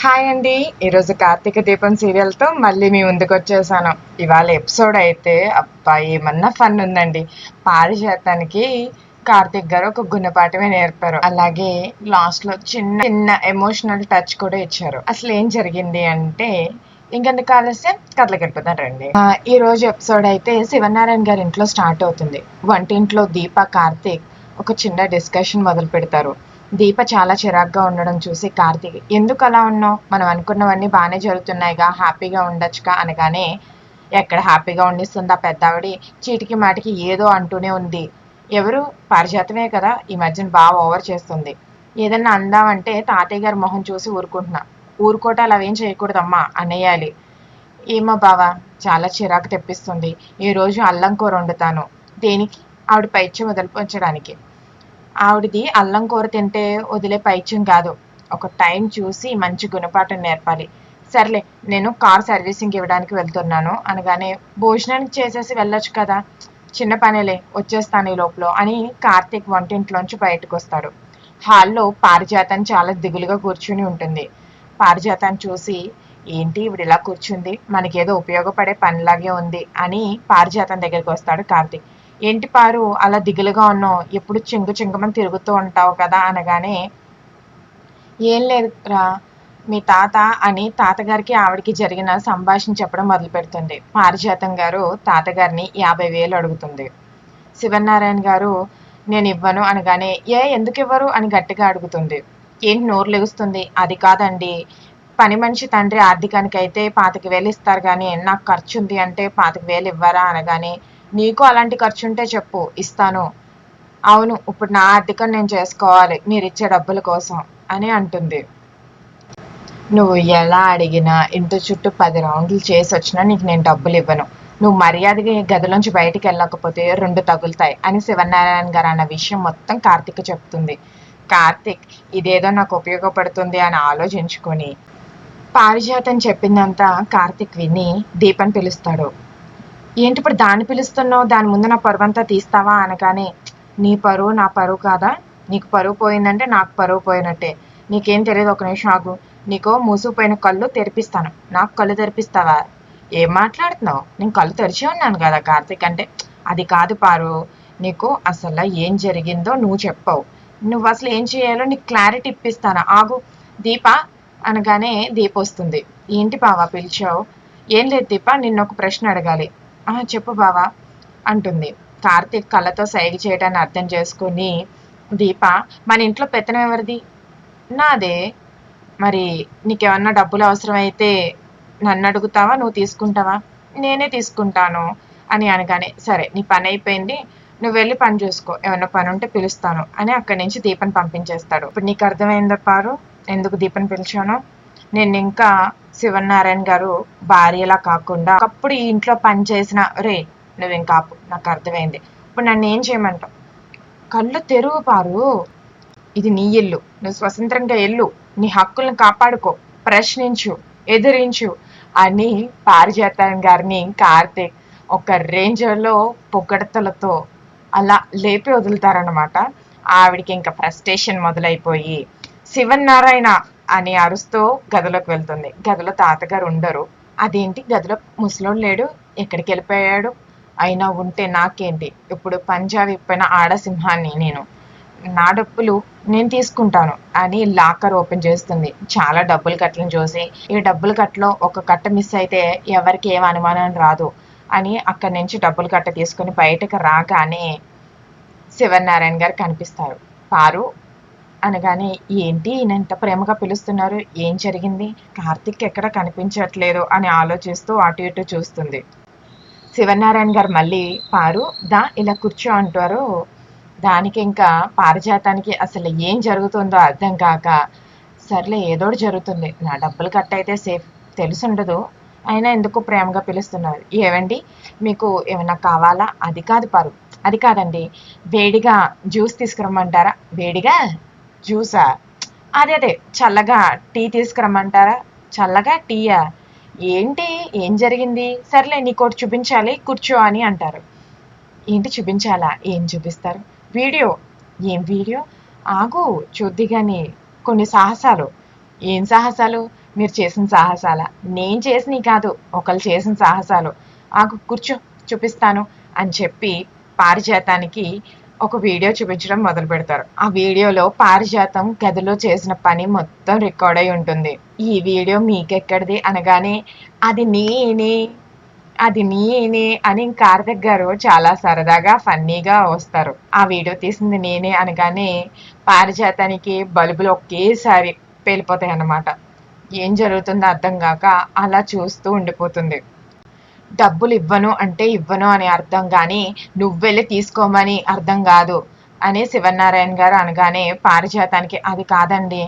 Hi అండి. ఈరోజు కార్తీక దీపం సీరియల్తో మళ్ళీ మీ ముందుకు వచ్చేసాను. ఇవాళ ఎపిసోడ్ అయితే అబ్బా ఏమన్నా ఫన్ ఉందండి. పారిజాతానికి కార్తీక్ గారు ఒక గుణపాఠమే నేర్పారు. అలాగే లాస్ట్లో చిన్న చిన్న ఎమోషనల్ టచ్ కూడా ఇచ్చారు. అసలు ఏం జరిగింది అంటే ఇంకెందుకు ఆలస్యం? కథలకు వెళ్ళిపోతాం రండి. ఈ రోజు ఎపిసోడ్ అయితే శివనారాయణ గారి ఇంట్లో స్టార్ట్ అవుతుంది. వంటింట్లో దీప కార్తీక్ ఒక చిన్న డిస్కషన్ మొదలు పెడతారు దీప చాలా చిరాగ్గా ఉండడం చూసి కార్తీక్ ఎందుకు అలా ఉన్నావు? మనం అనుకున్నవన్నీ బాగానే జరుగుతున్నాయిగా హ్యాపీగా ఉండొచ్చుగా అనగానే ఎక్కడ హ్యాపీగా ఉండిస్తుంది ఆ పెద్దావిడి? చీటికి మాటికి ఏదో అంటూనే ఉంది. ఎవరు? పారిజాతమే కదా ఈ మధ్యన బాగా ఓవర్ చేస్తుంది. ఏదన్నా అందామంటే తాతయ్య గారి మొహం చూసి ఊరుకుంటున్నా. ఊరుకోటాలు అవేం చేయకూడదమ్మా అనేయాలి ఏమో బావా చాలా చిరాకు తెప్పిస్తుంది. ఈరోజు అల్లం కూర వండుతాను. దేనికి? ఆవిడ పైత్యం వదిలిపించడానికి. ఆవిడది అల్లం కూర తింటే వదిలే పైత్యం కాదు. ఒక టైం చూసి మంచి గుణపాఠం నేర్పాలి. సర్లే నేను కార్ సర్వీసింగ్ ఇవ్వడానికి వెళ్తున్నాను. అనగానే భోజనానికి చేసేసి వెళ్ళొచ్చు కదా. చిన్న పనేలే వచ్చేస్తాను ఈ లోపల అని కార్తీక్ వంటింట్లోంచి బయటకు వస్తాడు హాల్లో పారిజాతం చాలా దిగులుగా కూర్చుని ఉంటుంది. పారిజాతాన్ని చూసి ఏంటి ఇవిడ ఇలా కూర్చుంది? మనకేదో ఉపయోగపడే పనిలాగే ఉంది అని పారిజాతం దగ్గరికి వస్తాడు కార్తీక్. ఏంటి పారు అలా దిగులుగా ఉన్నావు? ఎప్పుడు చింగు చింగమని తిరుగుతూ ఉంటావు కదా అనగానే ఏం లేదు రా మీ తాత అని తాతగారికి ఆవిడకి జరిగిన సంభాషణ చెప్పడం మొదలు పెడుతుంది. పారిజాతం గారు తాతగారిని యాభై వేలు అడుగుతుంది. శివనారాయణ గారు నేను ఇవ్వను అనగానే ఏ ఎందుకు ఇవ్వరు? అని గట్టిగా అడుగుతుంది. ఏంటి నోరు లెగుస్తుంది? అది కాదండి. పని మనిషి తండ్రి ఆర్థికానికి అయితే పాతిక వేలు ఇస్తారు కానీ నాకు ఖర్చు ఉంది అంటే పాతిక వేలు ఇవ్వరా? అనగానే నీకు అలాంటి ఖర్చు ఉంటే చెప్పు ఇస్తాను. అవును ఇప్పుడు నా ఆర్థికం నేను చేసుకోవాలి మీరు ఇచ్చే డబ్బుల కోసం అని అంటుంది. నువ్వు ఎలా అడిగినా ఇంటి చుట్టూ పది రౌండ్లు చేసి వచ్చినా నీకు నేను డబ్బులు ఇవ్వను. నువ్వు మర్యాదగా ఈ గదిలోంచి బయటికి వెళ్ళకపోతే రెండు తగులుతాయి అని శివనారాయణ గారు అన్న విషయం మొత్తం కార్తిక్ చెప్తుంది. కార్తిక్ ఇదేదో నాకు ఉపయోగపడుతుంది అని ఆలోచించుకొని పారిజాతం చెప్పిందంతా కార్తిక్ విని దీపని పిలుస్తాడు. ఏంటి ఇప్పుడు దాన్ని పిలుస్తున్నావు? దాని ముందు నా పరువు అంతా తీస్తావా అనగానే నీ పరువు నా పరువు కాదా? నీకు పరువు పోయిందంటే నాకు పరువు పోయినట్టే. నీకేం తెలియదు ఒక నిమిషం ఆగు. నీకో మూసుకుపోయిన కళ్ళు తెరిపిస్తాను. నాకు కళ్ళు తెరిపిస్తావా? ఏం మాట్లాడుతున్నావు? నేను కళ్ళు తెరిచి ఉన్నాను కదా కార్తీక్. అంటే అది కాదు పారు. నీకు అసలు ఏం జరిగిందో నువ్వు చెప్పవు. నువ్వు అసలు ఏం చేయాలో నీకు క్లారిటీ ఇప్పిస్తాను. ఆగు. దీప అనగానే దీప వస్తుంది ఏంటి బావా పిలిచావు? ఏం లేదు దీప నిన్న ఒక ప్రశ్న అడగాలి. చెప్పు బావా అంటుంది. కార్తీక్ కళ్ళతో సైగ చేయడాన్ని అర్థం చేసుకుని దీప మన ఇంట్లో పెత్తనం ఎవరిది? నాదే. మరి నీకేమన్నా డబ్బులు అవసరమైతే నన్ను అడుగుతావా నువ్వు తీసుకుంటావా? నేనే తీసుకుంటాను అని అనగానే సరే నీ పని అయిపోయింది నువ్వు వెళ్ళి పని చూసుకో ఏమన్నా పని ఉంటే పిలుస్తాను అని అక్కడి నుంచి దీపని పంపించేస్తాడు. ఇప్పుడు నీకు అర్థమైందా పారు? ఎందుకు దీపని పిలిచాను? నేను ఇంకా శివనారాయణ గారు భార్యలా కాకుండా ఒకప్పుడు ఈ ఇంట్లో పని చేసిన రే నువ్వు ఇంకా నాకు అర్థమైంది. ఇప్పుడు నన్ను ఏం చేయమంటావు? కళ్ళు తెరువు పారు ఇది నీ ఇల్లు. నువ్వు స్వతంత్రంగా ఎల్లు. నీ హక్కులను కాపాడుకో. ప్రశ్నించు ఎదిరించు అని పారిజాతాయన్ గారిని కార్తీక్ ఒక రేంజర్లో పొగడతలతో అలా లేపి వదులుతారనమాట ఆవిడికి ఇంకా ఫ్రస్ట్రేషన్ మొదలైపోయి శివనారాయణ అని అరుస్తూ గదిలోకి వెళ్తుంది. గదిలో తాతగారు ఉండరు. అదేంటి? గదిలో ముసలోడు లేడు. ఎక్కడికి వెళ్ళిపోయాడు? అయినా ఉంటే నాకేంటి? ఇప్పుడు పంజాబ్ ఇప్పిన ఆడసింహాన్ని నేను. నా డబ్బులు నేను తీసుకుంటాను అని లాకర్ ఓపెన్ చేస్తుంది. చాలా డబ్బులు కట్టలను చూసి ఈ డబ్బులు కట్టలో ఒక కట్ట మిస్ అయితే ఎవరికి ఏం అనుమానం రాదు అని అక్కడి నుంచి డబ్బులు కట్ట తీసుకొని బయటకు రాగానే శివనారాయణ గారు కనిపిస్తారు. పారు అనగానే ఏంటి ఈయనంత ప్రేమగా పిలుస్తున్నారు? ఏం జరిగింది? కార్తిక్ ఎక్కడ కనిపించట్లేదు అని ఆలోచిస్తూ అటు ఇటు చూస్తుంది. శివనారాయణ గారు మళ్ళీ పారు దా ఇలా కూర్చో అంటారు. దానికి ఇంకా పారిజాతానికి అసలు ఏం జరుగుతుందో అర్థం కాక సర్లే ఏదోటి జరుగుతుంది. నా డబ్బులు కట్ అయితే సేఫ్. తెలుసుండదు. అయినా ఎందుకు ప్రేమగా పిలుస్తున్నారు? ఏవండి? మీకు ఏమైనా కావాలా? అది కాదు పారు. అది కాదండి. వేడిగా జ్యూస్ తీసుకురమ్మంటారా? వేడిగా? జ్యూసా? అదే అదే. చల్లగా టీ తీసుకురమ్మంటారా? చల్లగా టీయా? ఏంటి? ఏం జరిగింది? సర్లే నీకోటి చూపించాలి కూర్చో అని అంటారు. ఏంటి చూపించాలా? ఏం చూపిస్తారు? వీడియో? ఏం వీడియో? ఆగు చూద్ది కానీ కొన్ని సాహసాలు. ఏం సాహసాలు? మీరు చేసిన సాహసాల? నేను చేసినవి కాదు ఒకళ్ళు చేసిన సాహసాలు. ఆకు కూర్చో చూపిస్తాను అని చెప్పి పారిజాతానికి ఒక వీడియో చూపించడం మొదలు పెడతారు ఆ వీడియోలో పారిజాతం గదిలో చేసిన పని మొత్తం రికార్డ్ అయి ఉంటుంది. ఈ వీడియో మీకెక్కడిది అనగానే అది నేనే అది నేనే అని కార్తిక్ గారు చాలా సరదాగా ఫన్నీగా వస్తారు. ఆ వీడియో తీసింది నేనే అనగానే పారిజాతానికి బల్బులు ఒకేసారి పేలిపోతాయి అన్నమాట ఏం జరుగుతుందో అర్థం కాక అలా చూస్తూ ఉండిపోతుంది. డబ్బులు ఇవ్వను అంటే ఇవ్వను అని అర్థం కానీ నువ్వెళ్ళి తీసుకోమని అర్థం కాదు అని శివనారాయణ గారు అనగానే పారిజాతానికి అది కాదండి.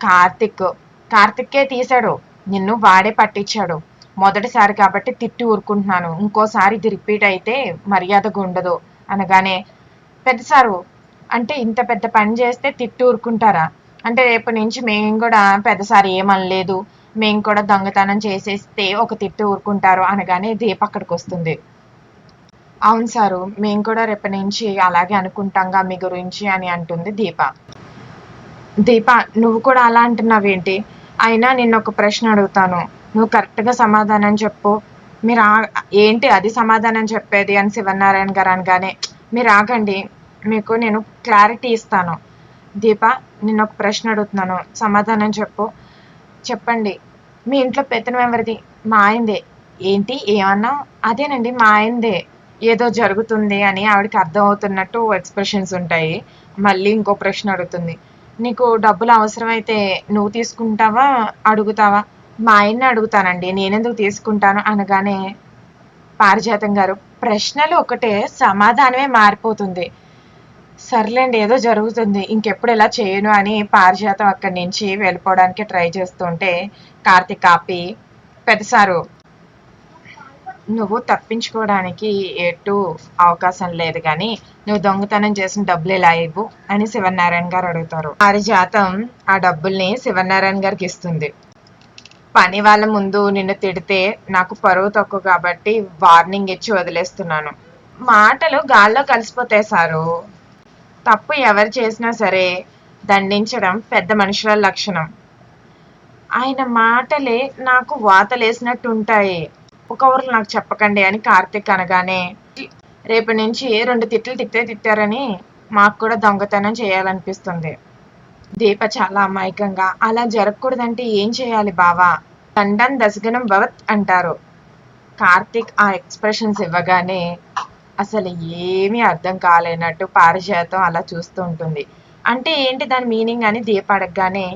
కార్తిక్ కార్తిక్కే తీశాడు. నిన్ను వాడే పట్టించాడు. మొదటిసారి కాబట్టి తిట్టి ఊరుకుంటున్నాను. ఇంకోసారి ఇది రిపీట్ అయితే మర్యాదగా ఉండదు అనగానే పెద్దసారు అంటే ఇంత పెద్ద పని చేస్తే తిట్టి ఊరుకుంటారా? అంటే రేపు నుంచి మేము కూడా పెద్దసారి ఏమనలేదు. మేము కూడా దొంగతనం చేసేస్తే ఒక తిట్టు ఊరుకుంటారు అనగానే దీప అక్కడికి వస్తుంది. అవును సారు మేము కూడా రేపటి నుంచి అలాగే అనుకుంటాంగా మీ గురించి అని అంటుంది దీప. దీప నువ్వు కూడా అలా అంటున్నావేంటి? అయినా నిన్న ఒక ప్రశ్న అడుగుతాను. నువ్వు కరెక్ట్గా సమాధానం చెప్పు. మీరు ఏంటి అది సమాధానం చెప్పేది అని శివనారాయణ గారు అనగానే మీరు ఆగండి. మీకు నేను క్లారిటీ ఇస్తాను. దీప నిన్న ఒక ప్రశ్న అడుగుతున్నాను. సమాధానం చెప్పు. చెప్పండి. మీ ఇంట్లో పెత్తనం ఎవరిది మా ఆయనదే. ఏంటి? ఏమన్నా? అదేనండి మా ఆయనదే. ఏదో జరుగుతుంది అని ఆవిడకి అర్థం అవుతున్నట్టు ఎక్స్ప్రెషన్స్ ఉంటాయి. మళ్ళీ ఇంకో ప్రశ్న అడుగుతుంది. నీకు డబ్బులు అవసరమైతే నువ్వు తీసుకుంటావా? అడుగుతావా? మా ఆయన్ని అడుగుతానండి. నేనెందుకు తీసుకుంటాను? అనగానే పారిజాతం గారు ప్రశ్నలు ఒకటే సమాధానమే మారిపోతుంది. సర్లేండి ఏదో జరుగుతుంది. ఇంకెప్పుడు ఇలా చేయను అని పారిజాతం అక్కడి నుంచి వెళ్ళిపోవడానికి ట్రై చేస్తుంటే కార్తిక్ ఆపి పెద్దసారు నువ్వు తప్పించుకోవడానికి ఎటు అవకాశం లేదు కానీ నువ్వు దొంగతనం చేసిన డబ్బులు ఇలా ఇవ్వు అని శివనారాయణ గారు అడుగుతారు. పారిజాతం ఆ డబ్బుల్ని శివనారాయణ గారికి ఇస్తుంది. పని వాళ్ళ ముందు నిన్ను తిడితే నాకు పరువు తక్కువ కాబట్టి వార్నింగ్ ఇచ్చి వదిలేస్తున్నాను. మాటలు గాల్లో కలిసిపోతాయి సారు. తప్పు ఎవరు చేసినా సరే దండించడం పెద్ద మనుషుల లక్షణం. ఆయన మాటలే నాకు వాతలేసినట్టు ఉంటాయి ఒకరు నాకు చెప్పకండి అని కార్తిక్ అనగానే రేపు నుంచి రెండు తిట్లు తిట్టే తిట్టారని మాకు కూడా దొంగతనం చేయాలనిపిస్తుంది. దీప చాలా అమాయకంగా అలా జరగకూడదంటే ఏం చేయాలి బావా? దండం దశగనం భవత్ అంటారు. కార్తిక్ ఆ ఎక్స్ప్రెషన్స్ ఇవ్వగానే అసలు ఏమీ అర్థం కాలేనట్టు పారిజాతం అలా చూస్తూ ఉంటుంది. అంటే ఏంటి దాని మీనింగ్ అని దీప అడగగానే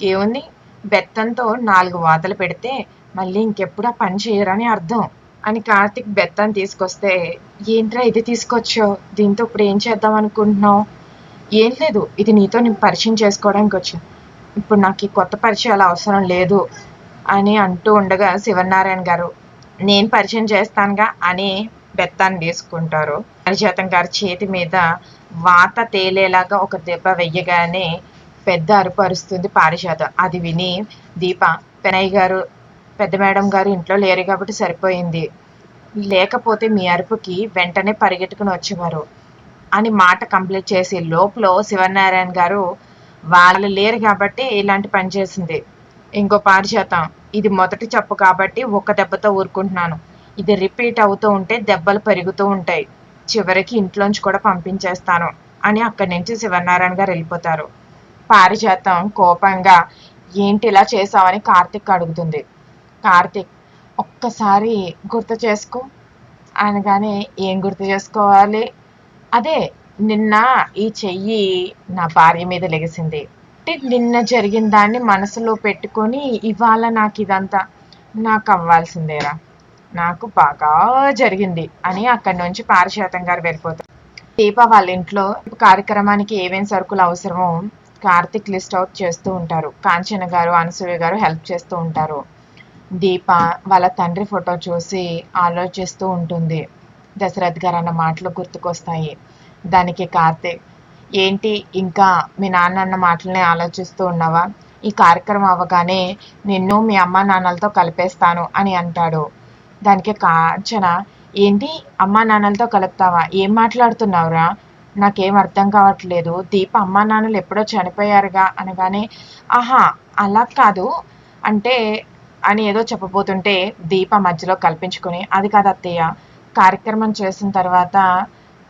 ఏముంది? బెత్తంతో నాలుగు వాతలు పెడితే మళ్ళీ ఇంకెప్పుడు ఆ పని చేయరని అర్థం. అని కార్తిక్ బెత్తం తీసుకొస్తే ఏంట్రా ఇది తీసుకొచ్చో దీంతో ఇప్పుడు ఏం చేద్దాం అనుకుంటున్నావు? ఏం లేదు ఇది నీతో నేను పరిచయం చేసుకోవడానికి వచ్చాను. ఇప్పుడు నాకు ఈ కొత్త పరిచయాలు అవసరం లేదు అని అంటూ ఉండగా శివనారాయణ గారు నేను పరిచయం చేస్తానుగా అని బెత్తాన్ని తీసుకుంటారు. హరిజాతం గారి చేతి మీద వాత తేలేలాగా ఒక దెబ్బ వెయ్యగానే పెద్ద అరుపు అరుస్తుంది పారిజాతం. అది విని దీప పెనయ్య గారు పెద్ద మేడం గారు ఇంట్లో లేరు కాబట్టి సరిపోయింది. లేకపోతే మీ అరుపుకి వెంటనే పరిగెట్టుకుని వచ్చేవారు అని మాట కంప్లీట్ చేసి లోపల శివనారాయణ గారు వాళ్ళు లేరు కాబట్టి ఇలాంటి పని చేసింది. ఇంకో పారిజాతం. ఇది మొదటి చెప్పు కాబట్టి ఒక దెబ్బతో ఊరుకుంటున్నాను. ఇది రిపీట్ అవుతూ ఉంటే దెబ్బలు పెరుగుతూ ఉంటాయి. చివరికి ఇంట్లోంచి కూడా పంపించేస్తాను అని అక్కడి నుంచి శివనారాయణ గారు వెళ్ళిపోతారు. పారిజాతం కోపంగా ఏంటి ఇలా చేసావని కార్తిక్ అడుగుతుంది. కార్తిక్ ఒక్కసారి గుర్తు చేసుకో. అనగానే ఏం గుర్తు చేసుకోవాలి? అదే నిన్న ఈ చెయ్యి నా భార్య మీద లెగిసింది. నిన్న జరిగిన దాన్ని మనసులో పెట్టుకొని ఇవాళ నాకు ఇదంతా నాకు అవ్వాల్సిందేరా. నాకు బాగా జరిగింది అని అక్కడి నుంచి పారిశాతం గారు వెళ్ళిపోతారు. దీప వాళ్ళ ఇంట్లో కార్యక్రమానికి ఏమేం సరుకులు అవసరమో కార్తిక్ లిస్ట్ అవుట్ చేస్తూ ఉంటారు. కాంచన గారు అనసూయ గారు హెల్ప్ చేస్తూ ఉంటారు. దీప వాళ్ళ తండ్రి ఫోటో చూసి ఆలోచిస్తూ ఉంటుంది. దశరథ్ గారు అన్న మాటలు గుర్తుకొస్తాయి. దానికి కార్తీక్ ఏంటి ఇంకా మీ నాన్న అన్న మాటలనే ఆలోచిస్తూ ఉన్నావా? ఈ కార్యక్రమం అవ్వగానే నిన్ను మీ అమ్మ నాన్నలతో కలిపేస్తాను అని అంటాడు. దానికి కాంచన. ఏంటి? అమ్మా నాన్నలతో కలుపుతావా? ఏం మాట్లాడుతున్నావురా? నాకేం అర్థం కావట్లేదు. దీప అమ్మా నాన్నలు ఎప్పుడో చనిపోయారుగా అనగానే ఆహా అలా కాదు. అంటే అని ఏదో చెప్పబోతుంటే దీప మధ్యలో కల్పించుకుని అది కాదు అత్తయ్య. కార్యక్రమం చేసిన తర్వాత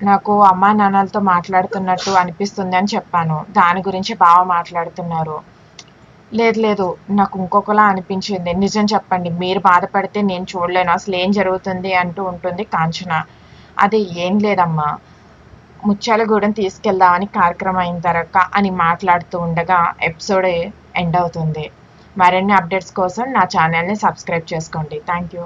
నాకు అమ్మా నాన్నలతో మాట్లాడుతున్నట్టు అనిపిస్తుంది అని చెప్పాను. దాని గురించి బాగా మాట్లాడుతున్నారు. లేదు లేదు. నాకు ఇంకొకలా అనిపించింది. నిజం చెప్పండి. మీరు బాధపడితే నేను చూడలేను. అసలు ఏం జరుగుతుంది అంటూ ఉంటుంది కాంచన. అది ఏం లేదమ్మా. ముత్యాలగూడెం తీసుకెళ్దామని కార్యక్రమం అయిన తర్వాత అని మాట్లాడుతూ ఉండగా ఎపిసోడ్ ఎండ్ అవుతుంది. మరిన్ని అప్డేట్స్ కోసం నా ఛానల్ని సబ్స్క్రైబ్ చేసుకోండి. Thank you.